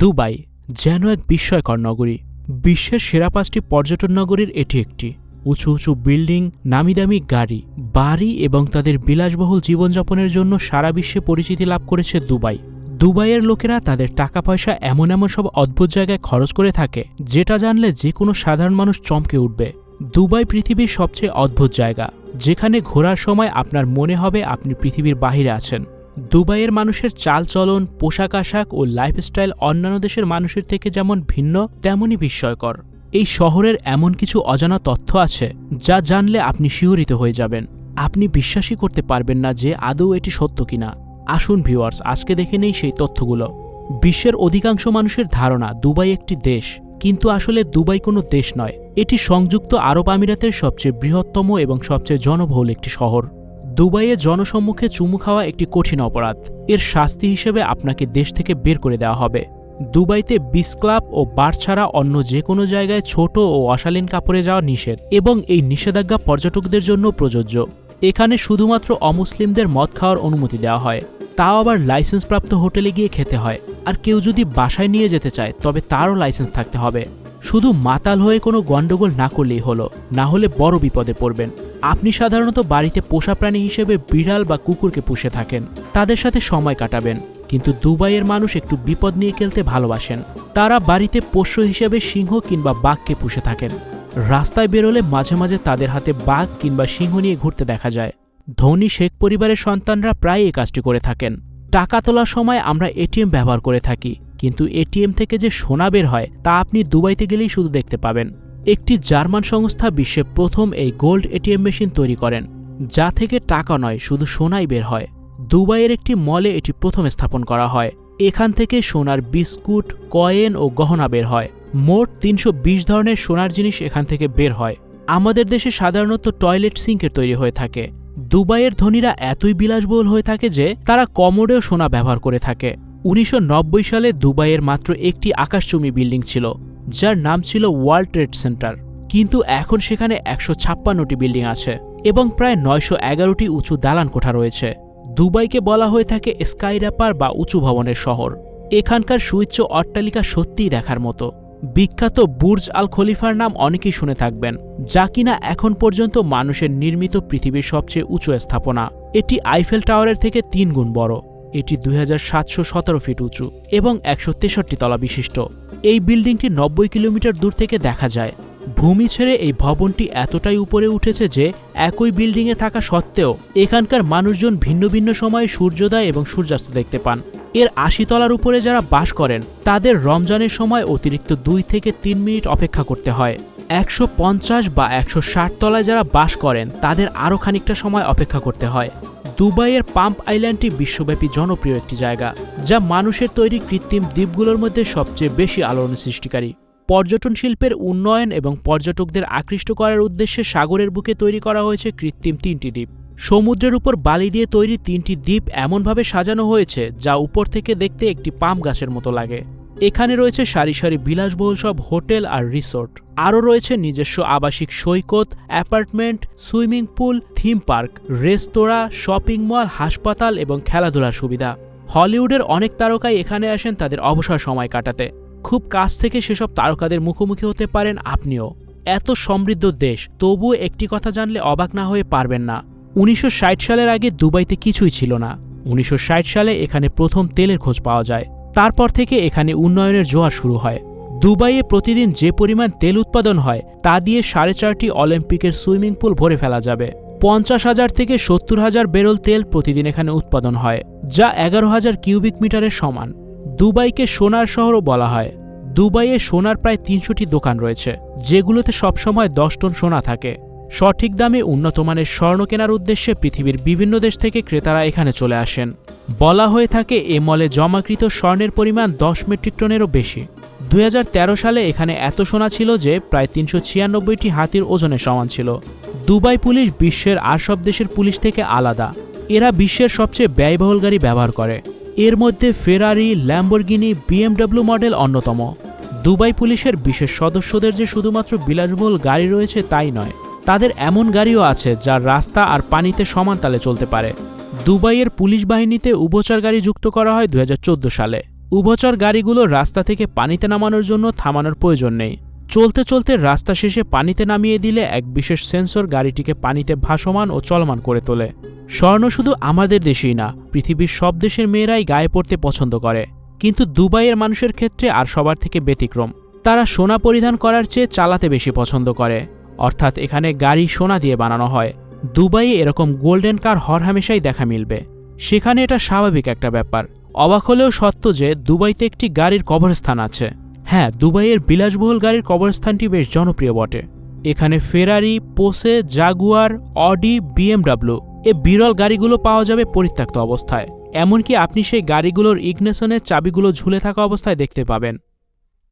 Dubai, যেন এক বিস্ময়কর নগরী। বিশ্বের সেরা পাঁচটি পর্যটন নগরীর এটি একটি। উঁচু উঁচু বিল্ডিং নামিদামি গাড়ি, বাড়ি এবং তাদের বিলাসবহুল জীবনযাপনের জন্য সারা বিশ্বে পরিচিতি লাভ করেছে দুবাই। দুবাইয়ের লোকেরা তাদের টাকা পয়সা এমন এমন সব অদ্ভুত জায়গায় খরচ করে থাকে, যেটা জানলে যে কোনো সাধারণ মানুষ চমকে উঠবে। দুবাই পৃথিবীর সবচেয়ে অদ্ভুত জায়গা, যেখানে ঘোরার সময় আপনার মনে হবে আপনি পৃথিবীর বাহিরে আছেন। দুবাইয়ের মানুষের চালচলন, পোশাক আশাক ও লাইফস্টাইল অন্যান্য দেশের মানুষের থেকে যেমন ভিন্ন, তেমনই বিস্ময়কর। এই শহরের এমন কিছু অজানা তথ্য আছে যা জানলে আপনি শিহরিত হয়ে যাবেন। আপনি বিশ্বাসই করতে পারবেন না যে আদৌ এটি সত্য কিনা। আসুন ভিউয়ার্স আজকে দেখে নেই সেই তথ্যগুলো। বিশ্বের অধিকাংশ মানুষের ধারণা দুবাই একটি দেশ, কিন্তু আসলে দুবাই কোনো দেশ নয়। এটি সংযুক্ত আরব আমিরাতের সবচেয়ে বৃহত্তম এবং সবচেয়ে জনবহুল একটি শহর। দুবাইয়ে জনসম্মুখে চুমু খাওয়া একটি কঠিন অপরাধ। এর শাস্তি হিসেবে আপনাকে দেশ থেকে বের করে দেওয়া হবে। দুবাইতে বিস ক্লাব ও বার ছাড়া অন্য যে কোনো জায়গায় ছোট ও অশালীন কাপড়ে যাওয়া নিষেধ এবং এই নিষেধাজ্ঞা পর্যটকদের জন্য প্রযোজ্য। এখানে শুধুমাত্র অমুসলিমদের মদ খাওয়ার অনুমতি দেওয়া হয়। তাও আবার লাইসেন্সপ্রাপ্ত হোটেলে গিয়ে খেতে হয়। আর কেউ যদি বাসায় নিয়ে যেতে চায়, তবে তারও লাইসেন্স থাকতে হবে। শুধু মাতাল হয়ে কোনো গণ্ডগোল না করলেই হলো, না হলে বড় বিপদে পড়বেন। আপনি সাধারণত বাড়িতে পোষা প্রাণী হিসেবে বিড়াল বা কুকুরকে পুষে থাকেন। তাদের সাথে সময় কাটাবেন। কিন্তু দুবাইয়ের মানুষ একটু বিপদ নিয়ে খেলতে ভালোবাসেন। তারা বাড়িতে পোষ্য হিসেবে সিংহ কিংবা বাঘকে পুষে থাকেন। রাস্তায় বেরোলে মাঝে মাঝে তাদের হাতে বাঘ কিংবা সিংহ নিয়ে ঘুরতে দেখা যায়। ধনী শেখ পরিবারের সন্তানরা প্রায় এই কাজটি করে থাকেন। টাকা তোলার সময় আমরা এটিএম ব্যবহার করে থাকি। কিন্তু এটিএম থেকে যে সোনা বের হয়, তা আপনি দুবাইতে গেলেই শুধু দেখতে পাবেন। একটি জার্মান সংস্থা বিশ্বে প্রথম এই গোল্ড এটিএম মেশিন তৈরি করেন, যা থেকে টাকা নয়, শুধু সোনাই বের হয়। দুবাইয়ের একটি মলে এটি প্রথম স্থাপন করা হয়। এখান থেকে সোনার বিস্কুট, কয়েন ও গহনা বের হয়। মোট তিনশো বিশ ধরনের সোনার জিনিস এখান থেকে বের হয়। আমাদের দেশে সাধারণত টয়লেট সিঙ্কের তৈরি হয়ে থাকে। দুবাইয়ের ধনীরা এতই বিলাসবহুল হয়ে থাকে যে তারা কমোডেও সোনা ব্যবহার করে থাকে। উনিশশো নব্বই সালে দুবাইয়ের মাত্র একটি আকাশচুম্বী বিল্ডিং ছিল। যার নাম ছিল ওয়ার্ল্ড ট্রেড সেন্টার। কিন্তু এখন সেখানে একশো ছাপ্পান্নটি বিল্ডিং আছে এবং প্রায় নয়শো এগারোটি উঁচু দালান কোঠা রয়েছে। দুবাইকে বলা হয়ে থাকে স্কাই র্যাপার বা উঁচু ভবনের শহর। এখানকার সুউচ্চ অট্টালিকা সত্যিই দেখার মতো। বিখ্যাত বুর্জ আল খলিফার নাম অনেকেই শুনে থাকবেন, যা কিনা এখন পর্যন্ত মানুষের নির্মিত পৃথিবীর সবচেয়ে উঁচু স্থাপনা। এটি আইফেল টাওয়ারের থেকে তিন গুণ বড়। এটি দু হাজার সাতশো সতেরো ফিট উঁচু এবং একশো তেষট্টি তলা বিশিষ্ট। এই বিল্ডিংটি নব্বই কিলোমিটার দূর থেকে দেখা যায়। ভূমি ছেড়ে এই ভবনটি এতটাই উপরে উঠেছে যে একই বিল্ডিংয়ে থাকা সত্ত্বেও এখানকার মানুষজন ভিন্ন ভিন্ন সময়ে সূর্যোদয় এবং সূর্যাস্ত দেখতে পান। এর আশি তলার উপরে যারা বাস করেন, তাদের রমজানের সময় অতিরিক্ত দুই থেকে তিন মিনিট অপেক্ষা করতে হয়। একশো পঞ্চাশ বা একশো ষাট তলায় যারা বাস করেন, তাদের আরও খানিকটা সময় অপেক্ষা করতে হয়। দুবাইয়ের পাম্প আইল্যান্ডটি বিশ্বব্যাপী জনপ্রিয় একটি জায়গা, যা মানুষের তৈরি কৃত্রিম দ্বীপগুলোর মধ্যে সবচেয়ে বেশি আলোড়ন সৃষ্টিকারী। পর্যটন শিল্পের উন্নয়ন এবং পর্যটকদের আকৃষ্ট করার উদ্দেশ্যে সাগরের বুকে তৈরি করা হয়েছে কৃত্রিম তিনটি দ্বীপ। সমুদ্রের উপর বালি দিয়ে তৈরি তিনটি দ্বীপ এমনভাবে সাজানো হয়েছে, যা উপর থেকে দেখতে একটি পাম গাছের মতো লাগে। এখানে রয়েছে সারি সারি বিলাসবহুল সব হোটেল আর রিসোর্ট। আরও রয়েছে নিজস্ব আবাসিক সৈকত, apartment, swimming pool, theme park, রেস্তোরাঁ, শপিং মল, হাসপাতাল এবং খেলাধুলার সুবিধা। হলিউডের অনেক তারকাই এখানে আসেন তাদের অবসর সময় কাটাতে। খুব কাছ থেকে সেসব তারকাদের মুখোমুখি হতে পারেন আপনিও। এত সমৃদ্ধ দেশ, তবুও একটি কথা জানলে অবাক না হয়ে পারবেন না। উনিশশো ষাট সালের আগে দুবাইতে কিছুই ছিল না। উনিশশো ষাট সালে এখানে প্রথম তেলের খোঁজ পাওয়া যায়। তারপর থেকে এখানে উন্নয়নের জোয়ার শুরু হয়। দুবাইয়ে প্রতিদিন যে পরিমাণ তেল উৎপাদন হয়, তা দিয়ে সাড়ে চারটি অলিম্পিকের সুইমিং পুল ভরে ফেলা যাবে। পঞ্চাশ হাজার থেকে সত্তর হাজার বেরল তেল প্রতিদিন এখানে উৎপাদন হয়, যা এগারো হাজার কিউবিক মিটারের সমান। দুবাইকে সোনার শহরও বলা হয়। দুবাইয়ে সোনার প্রায় তিনশোটি দোকান রয়েছে, যেগুলোতে সবসময় দশ টন সোনা থাকে। সঠিক দামে উন্নত মানের স্বর্ণ কেনার উদ্দেশ্যে পৃথিবীর বিভিন্ন দেশ থেকে ক্রেতারা এখানে চলে আসেন। বলা হয়ে থাকে, এ মলে জমাকৃত স্বর্ণের পরিমাণ দশ মেট্রিক টনেরও বেশি। দুই হাজার তেরো সালে এখানে এত সোনা ছিল যে প্রায় তিনশো ছিয়ানব্বইটি হাতির ওজনের সমান ছিল। দুবাই পুলিশ বিশ্বের আর সব দেশের পুলিশ থেকে আলাদা। এরা বিশ্বের সবচেয়ে ব্যয়বহুল গাড়ি ব্যবহার করে। এর মধ্যে ফেরারি, ল্যাম্বরগিনি, বিএমডব্লিউ মডেল অন্যতম। দুবাই পুলিশের বিশেষ সদস্যদের যে শুধুমাত্র বিলাসবহুল গাড়ি রয়েছে তাই নয়। তাদের এমন গাড়িও আছে যা রাস্তা আর পানিতে সমান তালে চলতে পারে। দুবাইয়ের পুলিশ বাহিনীতে উভচর গাড়ি যুক্ত করা হয় দু হাজার চোদ্দ সালে। উভচর গাড়িগুলো রাস্তা থেকে পানিতে নামানোর জন্য থামানোর প্রয়োজন নেই। চলতে চলতে রাস্তা শেষে পানিতে নামিয়ে দিলে এক বিশেষ সেন্সর গাড়িটিকে পানিতে ভাসমান ও চলমান করে তোলে। স্বর্ণ শুধু আমাদের দেশেই না, পৃথিবীর সব দেশের মেয়েরাই গায়ে পড়তে পছন্দ করে। কিন্তু দুবাইয়ের মানুষের ক্ষেত্রে আর সবার থেকে ব্যতিক্রম। তারা সোনা পরিধান করার চেয়ে চালাতে বেশি পছন্দ করে। অর্থাৎ এখানে গাড়ি সোনা দিয়ে বানানো হয়। দুবাইয়ে এরকম গোল্ডেন কার হরহামেশাই দেখা মিলবে। সেখানে এটা স্বাভাবিক একটা ব্যাপার। অবাক হলেও সত্য যে দুবাইতে একটি গাড়ির কবরস্থান আছে। হ্যাঁ দুবাইয়ের বিলাসবহুল গাড়ির কবরস্থানটি বেশ জনপ্রিয় বটে। এখানে Ferrari, Porsche, Jaguar, Audi, BMW এ বিরল গাড়িগুলো পাওয়া যাবে পরিত্যক্ত অবস্থায়। এমনকি আপনি সেই গাড়িগুলোর ইগনেশনের চাবিগুলো ঝুলে থাকা অবস্থায় দেখতে পাবেন।